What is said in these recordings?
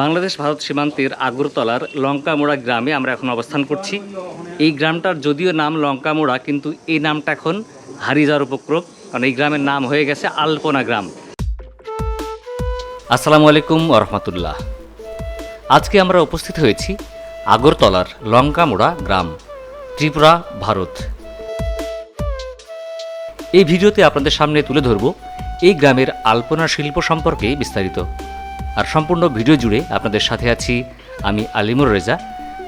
বাংলাদেশ ভারত সীমান্তের আগরতলার লঙ্কামোড়া গ্রামে আমরা এখন অবস্থান করছি। এই গ্রামটার যদিও নাম লঙ্কামোড়া, কিন্তু এই নামটা এখন যাওয়ার উপক্রম, কারণ এই গ্রামের নাম হয়ে গেছে আলপনা গ্রাম। আসসালামু আলাইকুম রহমতুল্লাহ। আজকে আমরা উপস্থিত হয়েছি আগরতলার লঙ্কামোড়া গ্রাম, ত্রিপুরা, ভারত। এই ভিডিওতে আপনাদের সামনে তুলে ধরব এই গ্রামের আলপনা শিল্প সম্পর্কে বিস্তারিত। আর সম্পূর্ণ ভিডিও জুড়ে আপনাদের সাথে আছি আমি আলিমুর রেজা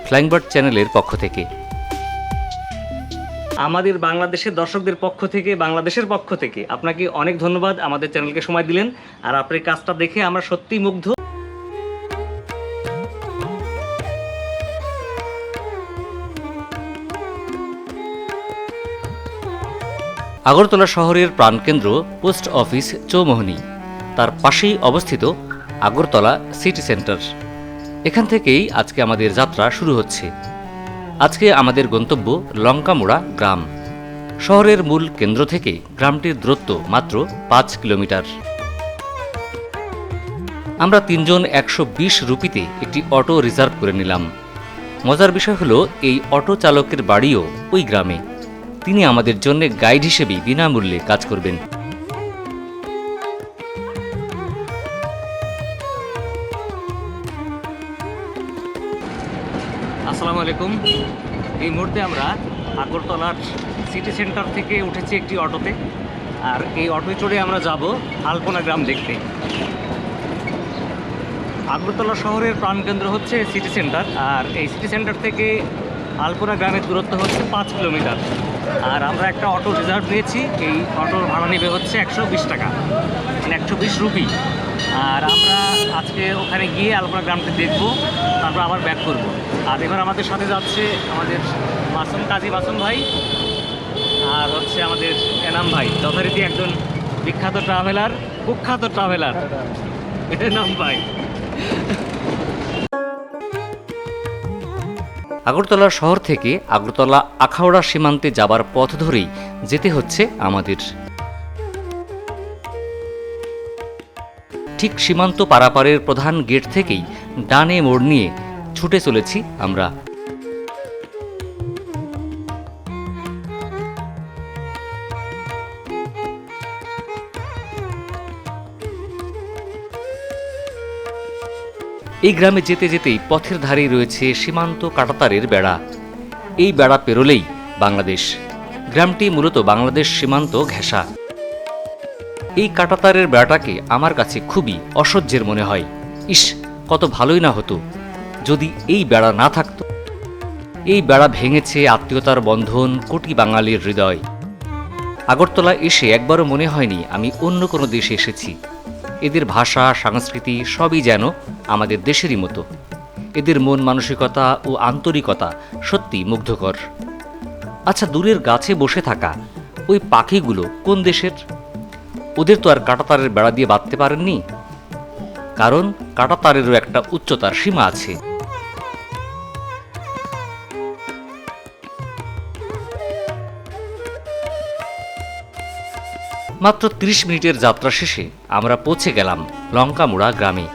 ফ্লাইংবার্ড চ্যানেলের পক্ষ থেকে। আমাদের বাংলাদেশের দর্শকদের পক্ষ থেকে বাংলাদেশের পক্ষ থেকে আপনাকে অনেক ধন্যবাদ আমাদের চ্যানেলকে সময় দিলেন আর আপনার কাজটা দেখে আমরা সত্যিই মুগ্ধ। আগরতলা শহরের প্রাণকেন্দ্র পোস্ট অফিস চৌমোহনী তার পাশেই অবস্থিত আগরতলা সিটি সেন্টার। এখান থেকেই আজকে আমাদের যাত্রা শুরু হচ্ছে। আজকে আমাদের গন্তব্য লঙ্কামোড়া গ্রাম। শহরের মূল কেন্দ্র থেকে গ্রামটির দূরত্ব মাত্র পাঁচ কিলোমিটার। আমরা তিনজন একশো বিশ রুপিতে একটি অটো রিজার্ভ করে নিলাম। মজার বিষয় হলো, এই অটো চালকের বাড়িও ওই গ্রামে। তিনি আমাদের জন্য গাইড হিসেবেই বিনামূল্যে কাজ করবেন। আসসালামু আলাইকুম। এই মুহূর্তে আমরা আগরতলার সিটি সেন্টার থেকে উঠেছি একটি অটোতে। আর এই অটোয় চড়ে আমরা যাব আলপনা গ্রাম দেখতে। আগরতলা শহরের প্রাণকেন্দ্র হচ্ছে সিটি সেন্টার আর এই সিটি সেন্টার থেকে আলপনা গ্রামের দূরত্ব হচ্ছে পাঁচ কিলোমিটার। আর আমরা একটা অটো রিজার্ভ নিয়েছি, এই অটোর ভাড়া নেবে হচ্ছে একশো বিশ টাকা মানে একশো বিশ রুপি। আর আমরা আজকে ওখানে গিয়ে আলপনা গ্রামটি দেখব, তারপর আবার ব্যাক করব। আর এবার আমাদের সাথে যাচ্ছে আমাদের মাসুম, কাজী মাসুম ভাই আর হচ্ছে আমাদের এনাম ভাই। যথারীতি একজন বিখ্যাত ট্রাভেলার কুখ্যাত ট্রাভেলার এনাম ভাই। আগরতলা শহর থেকে আগরতলা আখাউড়া সীমান্তে যাবার পথ ধরেই যেতে হচ্ছে আমাদের। ঠিক সীমান্ত পারাপারের প্রধান গেট থেকেই ডানে মোড় নিয়ে ছুটে চলেছি আমরা। এই গ্রামে যেতে যেতেই পথের ধারেই রয়েছে সীমান্ত কাটাতারের বেড়া। এই বেড়া পেরোলেই বাংলাদেশ। গ্রামটি মূলত বাংলাদেশ সীমান্ত ঘেঁষা। এই কাটাতারের বেড়াটাকে আমার কাছে খুবই অসহ্যের মনে হয়। ইস, কত ভালোই না হতো। যদি এই বেড়া না থাকতো। এই বেড়া ভেঙেছে আত্মীয়তার বন্ধন, কোটি বাঙালির হৃদয়। আগরতলা এসে একবারও মনে হয়নি আমি অন্য কোনো দেশে এসেছি। এদের ভাষা, সংস্কৃতি সবই যেন আমাদের দেশেরই মতো। এদের মন মানসিকতা ও আন্তরিকতা সত্যি মুগ্ধকর। আচ্ছা দূরের গাছে বসে থাকা ওই পাখিগুলো কোন দেশের? ওদের তো আর কাঁটাতারের বেড়া দিয়ে বাঁধতে পারেননি। কারণ কাঁটাতারেরও একটা উচ্চতার সীমা আছে। মাত্র ৩০ মিনিটের যাত্রা শেষে আমরা পৌঁছে গেলাম লঙ্কামুড়া গ্রামে।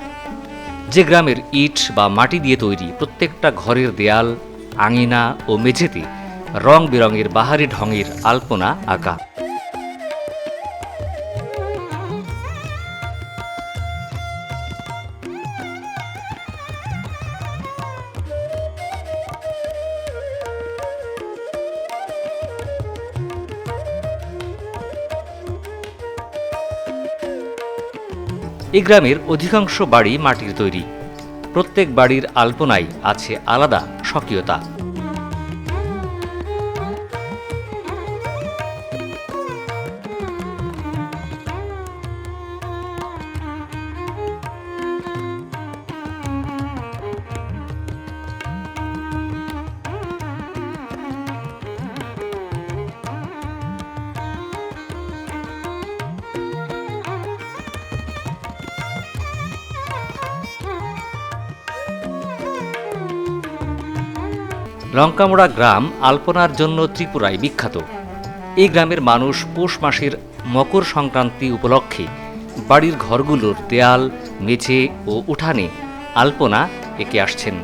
যে গ্রামের ইট বা মাটি দিয়ে তৈরি প্রত্যেকটা ঘরের দেয়াল, আঙিনা ও মেঝেতে রং বেরঙের বাহারি ঢঙের আলপনা আঁকা। এই গ্রামের অধিকাংশ বাড়ি মাটির তৈরি। প্রত্যেক বাড়ির আলপনায় আছে আলাদা স্বকীয়তা। লঙ্কামোড়া গ্রাম আলপনার জন্য ত্রিপুরায় বিখ্যাত। এই গ্রামের মানুষ পৌষ মাসের মকর সংক্রান্তি উপলক্ষে বাড়ির ঘরগুলোর দেয়াল, মেঝে ও উঠানে আলপনা এঁকে আসছেন।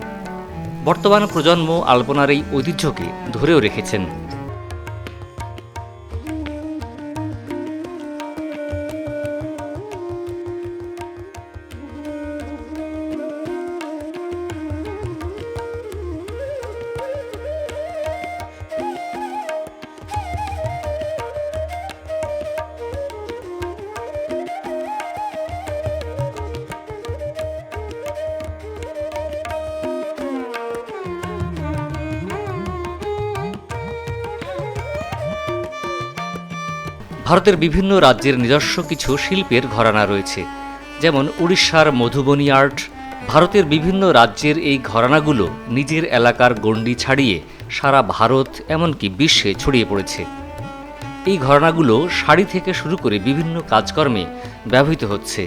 বর্তমান প্রজন্ম আলপনার এই ঐতিহ্যকে ধরেও রেখেছেন। ভারতের বিভিন্ন রাজ্যের নিজস্ব কিছু শিল্পের ঘরানা রয়েছে। যেমন উড়িষ্যার মধুবনী আর্ট, ভারতের বিভিন্ন রাজ্যের এই ঘরানাগুলো নিজের এলাকার গণ্ডি ছাড়িয়ে সারা ভারত এমনকি বিশ্বে ছড়িয়ে পড়েছে। এই ঘরানাগুলো শাড়ি থেকে শুরু করে বিভিন্ন কাজকর্মে ব্যবহৃত হচ্ছে।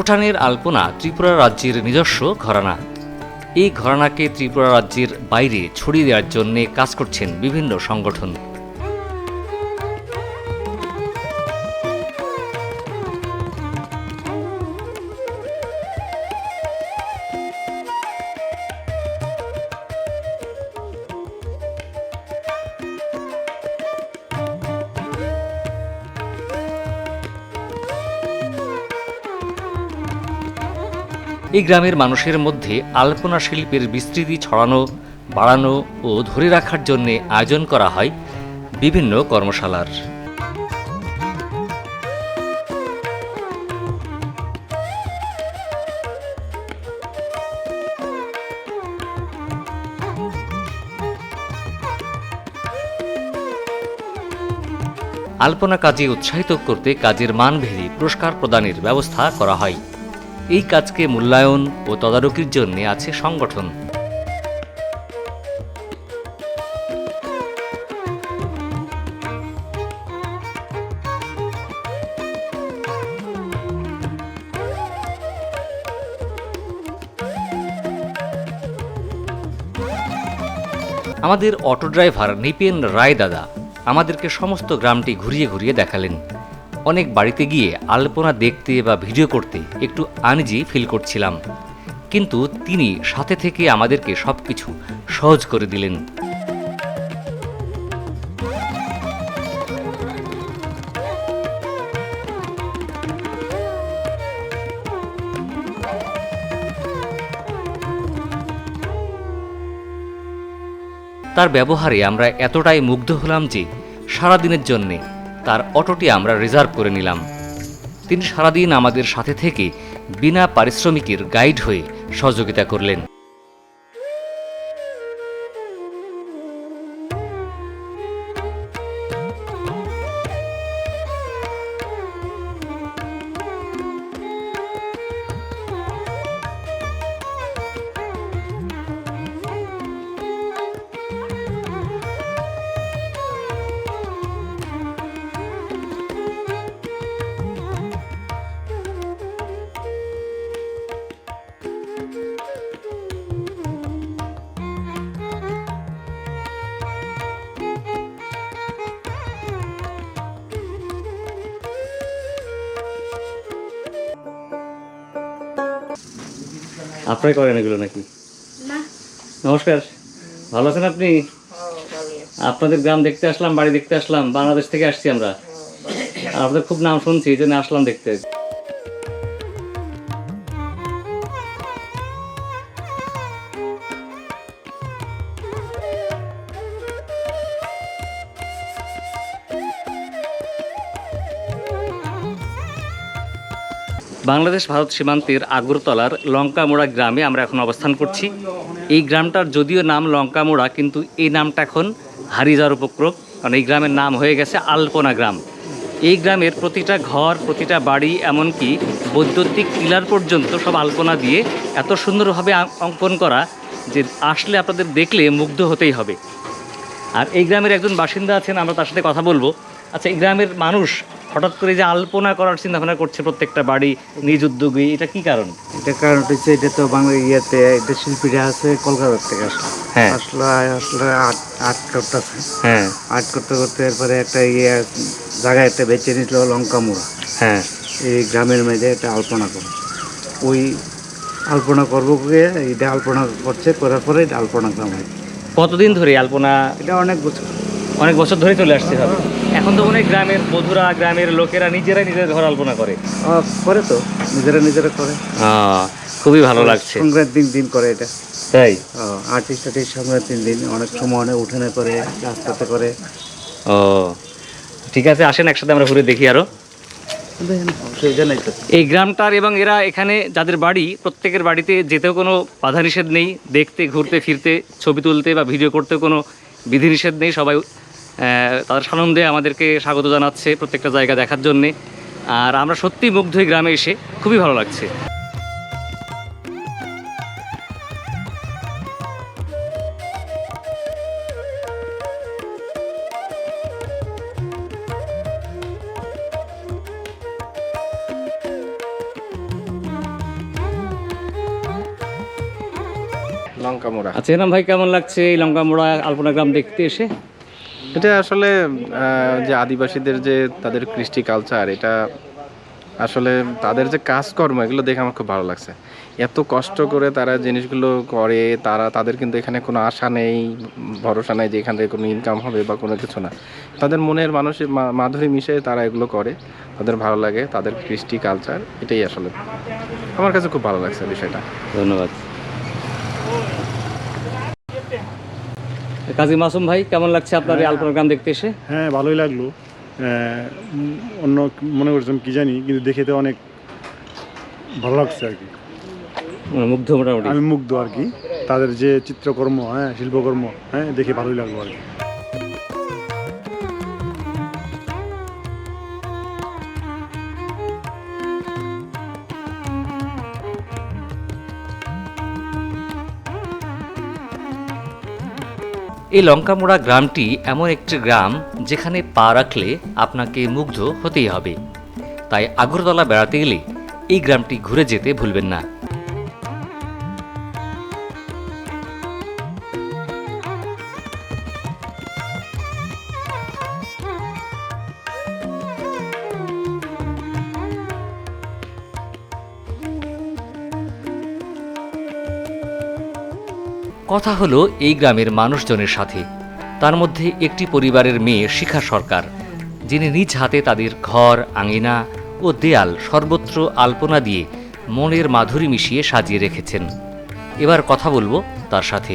উঠানের আলপনা ত্রিপুরা রাজ্যের নিজস্ব ঘরানা। এই ঘরানাকে ত্রিপুরা রাজ্যের বাইরে ছড়িয়ে দেওয়ার জন্য কাজ করছেন বিভিন্ন সংগঠন। এই গ্রামের মানুষের মধ্যে আলপনা শিল্পের বিস্তৃতি ছড়ানো, বাড়ানো ও ধরে রাখার জন্য আয়োজন করা হয় বিভিন্ন কর্মশালার। আলপনা কাজে উৎসাহিত করতে কাজের মানভেদী পুরস্কার প্রদানের ব্যবস্থা করা হয়। এই কাজকে মূল্যায়ন ও তদারকির জন্য আছে সংগঠন। আমাদের অটো ড্রাইভার নিপেন রায় দাদা আমাদেরকে সমস্ত গ্রামটি ঘুরিয়ে ঘুরিয়ে দেখালেন। অনেক বাড়িতে গিয়ে আলপনা দেখতে বা ভিডিও করতে একটু আনজি ফিল করছিলাম। কিন্তু তিনি সাথে থেকে আমাদেরকে সবকিছু সহজ করে দিলেন। তার ব্যবহারে আমরা এতটাই মুগ্ধ হলাম যে সারাদিনের জন্যে তার অটোটি আমরা রিজার্ভ করে নিলাম। তিনি সারাদিন আমাদের সাথে থেকে বিনা পারিশ্রমিকের গাইড হয়ে সহযোগিতা করলেন। আপনারা করেন এগুলো নাকি? না। নমস্কার। ভালো আছেন আপনি? আপনাদের গ্রাম দেখতে আসলাম বাড়ি দেখতে আসলাম বাংলাদেশ থেকে আসছি আমরা। আর আপনাদের খুব নাম শুনছি এই জন্য আসলাম দেখতে। বাংলাদেশ ভারত সীমান্তের আগরতলার লঙ্কামোড়া গ্রামে আমরা এখন অবস্থান করছি। এই গ্রামটার যদিও নাম লঙ্কামোড়া, কিন্তু এই নামটা এখন হারিয়ে যাওয়ার উপক্রম, কারণ এই গ্রামের নাম হয়ে গেছে আলপনা গ্রাম। এই গ্রামের প্রতিটা ঘর, প্রতিটা বাড়ি, এমনকি বৈদ্যুতিক পিলার পর্যন্ত সব আলপনা দিয়ে এত সুন্দরভাবে অঙ্কন করা যে আসলে আপনাদের দেখলে মুগ্ধ হতেই হবে। আর এই গ্রামের একজন বাসিন্দা আছেন, আমরা তার সাথে কথা বলব। আচ্ছা এই গ্রামের মানুষ হঠাৎ করে যে আলপনা করার চিন্তা ভাবনা করছে প্রত্যেকটা বাড়ি নিজ উদ্যোগে এটা কি কারণ? এটা কারণ হচ্ছে এটা তো বাংলা ইয়েতে এটা শিল্পীরা আছে কলকাতা থেকে আসলো। হ্যাঁ। আসলো আসলে আর্ট করতেছে হ্যাঁ। আর্ট করতে করতে এরপরে একটা ইয়ে জায়গায় একটা বেছে নিল লঙ্কামুড়া হ্যাঁ। এই গ্রামের মধ্যে একটা আলপনা করব। ওই আলপনা করব গিয়ে এটা আলপনা করছে করার পরে এটা আলপনা গ্রাম হয়। কতদিন ধরে আলপনা? এটা অনেক বছর। অনেক বছর ধরে চলে আসছে। হয় গ্রামের বধুরা গ্রামের লোকেরা নিজেরাই নিজেদের ঘর আলপনা করে। করে তো নিজেরা নিজেরা করে। আহ, খুবই ভালো লাগছে। সংক্রান্তির দিন দিন করে এটা। তাই? আর্টিস্ট আর্টিস্ট সংক্রান্তির দিন অনেক সময় অনেক উঠানে করে রাস্তাতে করে। ও ঠিক আছে আসেন একসাথে আমরা ঘুরে দেখি আরও। এই গ্রামটার এবং এরা এখানে যাদের বাড়ি প্রত্যেকের বাড়িতে যেতেও কোনো বাধা নিষেধ নেই। দেখতে ঘুরতে ফিরতে ছবি তুলতে বা ভিডিও করতে কোনো বিধিনিষেধ নেই। সবাই তাদের সানন্দে আমাদেরকে স্বাগত জানাচ্ছে প্রত্যেকটা জায়গা দেখার জন্যে। আর আমরা সত্যি মুগ্ধ এই গ্রামে এসে খুবই ভালো লাগছে। লঙ্কা মোড়া আচ্ছা এনাম ভাই কেমন লাগছে এই লঙ্কামোড়া আলপনা গ্রাম দেখতে এসে? এটা আসলে যে আদিবাসীদের যে তাদের কৃষ্টি কালচার এটা আসলে তাদের যে কাজকর্ম, এগুলো দেখে আমার খুব ভালো লাগছে। এত কষ্ট করে তারা জিনিসগুলো করে, তারা, তাদের কিন্তু এখানে কোনো আশা নেই, ভরসা নেই যে এখান থেকে কোনো ইনকাম হবে বা কোনো কিছু না। তাদের মনের মানুষের মাধুরী মিশে তারা এগুলো করে, তাদের ভালো লাগে, তাদের কৃষ্টি কালচার এটাই আসলে। আমার কাছে খুব ভালো লাগছে বিষয়টা। ধন্যবাদ। কাজী মাসুম ভাই কেমন লাগছে আপনার এই আলপনা গ্রাম দেখতে এসে? হ্যাঁ ভালোই লাগল। অন্য মনে করছেন কি জানি কিন্তু দেখে তো অনেক ভালো লাগছে আর কি। মানে মুগ্ধ মোটামুটি। আমি মুগ্ধ আর কি। তাদের যে চিত্রকর্ম হ্যাঁ শিল্পকর্ম হ্যাঁ দেখে ভালোই লাগল আর কি। এই লঙ্কামোড়া গ্রামটি এমন একটি গ্রাম যেখানে পা রাখলে আপনাকে মুগ্ধ হতেই হবে। তাই আগরতলা বেড়াতে গেলে এই গ্রামটি ঘুরে যেতে ভুলবেন না। কথা হলো এই গ্রামের মানুষজনের সাথে। তার মধ্যে একটি পরিবারের মেয়ে শিখা সরকার, যিনি নিজ হাতে তাদের ঘর, আঙিনা ও দেয়াল সর্বত্র আলপনা দিয়ে মনের মাধুরী মিশিয়ে সাজিয়ে রেখেছেন। এবার কথা বলব তার সাথে।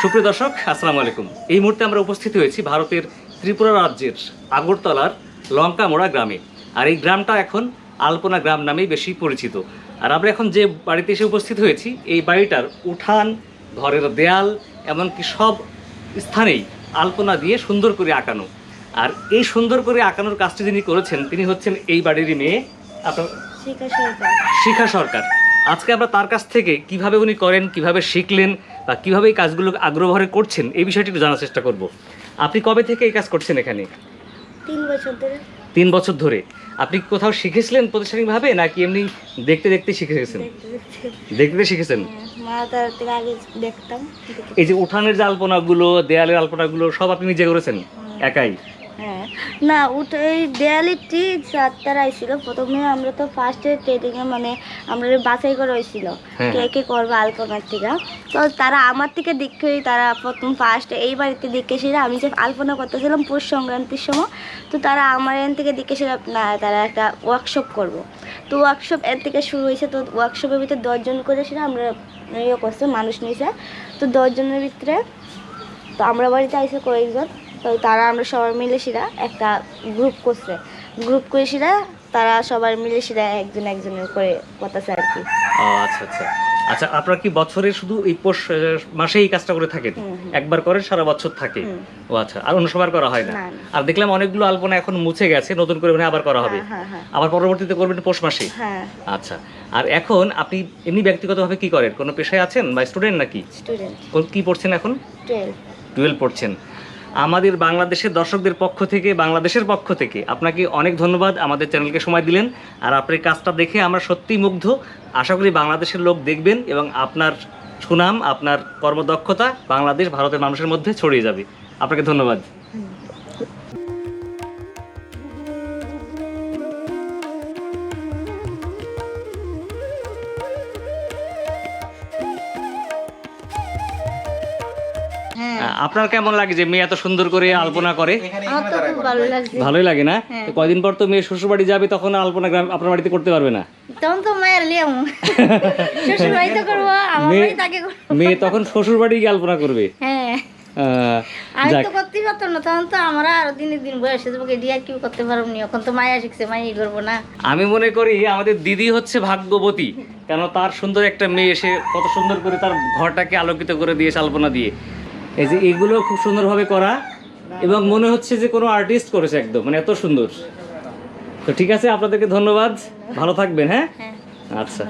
সুপ্রিয় দর্শক, আসসালামু আলাইকুম। এই মুহূর্তে আমরা উপস্থিত হয়েছি ভারতের ত্রিপুরা রাজ্যের আগরতলার লঙ্কামোড়া গ্রামে। আর এই গ্রামটা এখন আলপনা গ্রাম নামেই বেশি পরিচিত। আর আমরা এখন যে বাড়িতে এসে উপস্থিত হয়েছি এই বাড়িটার উঠান ঘরের দেয়াল এমনকি সব স্থানেই আলপনা দিয়ে সুন্দর করে আঁকানো। আর এই সুন্দর করে আঁকানোর কাজটি যিনি করেছেন তিনি হচ্ছেন এই বাড়িরই মেয়ে আপনার শিখা সরকার। আজকে আমরা তার কাছ থেকে কীভাবে উনি করেন কীভাবে শিখলেন বা কীভাবে এই কাজগুলো আগ্রহ ভরে করছেন এই বিষয়টি একটু জানার চেষ্টা করব। আপনি কবে থেকে এই কাজ করছেন এখানে? তিন বছর ধরে। তিন বছর ধরে। আপনি কোথাও শিখেছিলেন প্রতিষ্ঠানিকভাবে নাকি এমনি দেখতে দেখতে শিখে গেছেন? দেখতে শিখেছেন? দেখে- এই যে উঠানের যে আলপনাগুলো দেয়ালের আলপনাগুলো সব আপনি নিজে করেছেন? একাই? হ্যাঁ। না উঠে এই দেয়ালিটি চারটার আইছিল প্রথমে আমরা তো ফার্স্টে ট্রেডিং এ মানে আমরা বাছাই করা হয়েছিল হ্যাঁ। কে কে করবে আলপনার থেকে। তো তারা আমার থেকে দেখেই তারা প্রথম ফার্স্ট এই বাড়িতে দেখেছিল আমি যে আলপনা করতেছিলাম পৌষ সংক্রান্তির সময় তো তারা আমার এখান থেকে দেখেছিল না তারা একটা ওয়ার্কশপ করব। তো ওয়ার্কশপ এর থেকে শুরু হয়েছে তো ওয়ার্কশপের ভিতরে দশজন করেছিল আমরা ইয়ে করছে মানুষ নিয়েছে। তো দশজনের ভিতরে তো আমরা বাড়িতে আইসে কয়েকজন। তো তারা আমরা সবাই মিলে সেরা একটা গ্রুপ করছে। গ্রুপ করে সেরা তারা সবাই মিলে সেরা একজন একজনের করে কথা আর কি। ও, আচ্ছা আচ্ছা। আচ্ছা আপনারা কি বছরে শুধু এই পৌষ মাসে এই কাজটা করে থাকেন? একবার করেন সারা বছর থাকে? ও আচ্ছা আর অন্য সময় করা হয় না। আর দেখলাম অনেকগুলো আলপনা এখন মুছে গেছে নতুন করে মানে আবার করা হবে। হ্যাঁ, হ্যাঁ। আবার পরবর্তীতে করবেন পৌষ মাসে? হ্যাঁ। আচ্ছা আর এখন আপনি এমনি ব্যক্তিগতভাবে কি করেন? কোনো পেশায় আছেন বা স্টুডেন্ট নাকি? স্টুডেন্ট কোন- কি পড়ছেন এখন? টুয়েলভ টুয়েলভ পড়ছেন। আমাদের বাংলাদেশের দর্শকদের পক্ষ থেকে, বাংলাদেশের পক্ষ থেকে আপনাকে অনেক ধন্যবাদ আমাদের চ্যানেলকে সময় দিলেন। আর আপনার কাজটা দেখে আমরা সত্যিই মুগ্ধ। আশা করি বাংলাদেশের লোক দেখবেন এবং আপনার সুনাম, আপনার কর্মদক্ষতা বাংলাদেশ ভারতের মানুষের মধ্যে ছড়িয়ে যাবে। আপনাকে ধন্যবাদ। আপনার কেমন লাগে যে মেয়ে এত সুন্দর করে আলপনা করে? ভালোই লাগে না? কয়দিন পর তো মেয়ে শ্বশুর বাড়ি যাবে তখন আলপনা গ্রাম আপনার বাড়িতে করতে পারবে না? তখন তো মায়ের লিয়াম। শ্বশুর বাড়িতে করব আমার মেয়ে বাড়ি তাকে মেয়ে তখন শ্বশুর বাড়ি গিয়ে আলপনা করবে? হ্যাঁ। আমি তো করতেই পারতাম না তখন তো আমরা আরও দিনের দিন বয়স হয়ে কেউ করতে পারব নি এখন তো মায়া শিখছে মাই করব না। আমি মনে করি আমাদের দিদি হচ্ছে ভাগ্যবতী কেন তার সুন্দর একটা মেয়ে এসে কত সুন্দর করে তার ঘরটাকে আলোকিত করে দিয়ে আলপনা দিয়ে। এই যে এগুলো খুব সুন্দরভাবে করা এবং মনে হচ্ছে যে কোনো আর্টিস্ট করেছে একদম মানে এত সুন্দর। তো ঠিক আছে আপনাদেরকে ধন্যবাদ। ভালো থাকবেন হ্যাঁ? হ্যাঁ। আচ্ছা।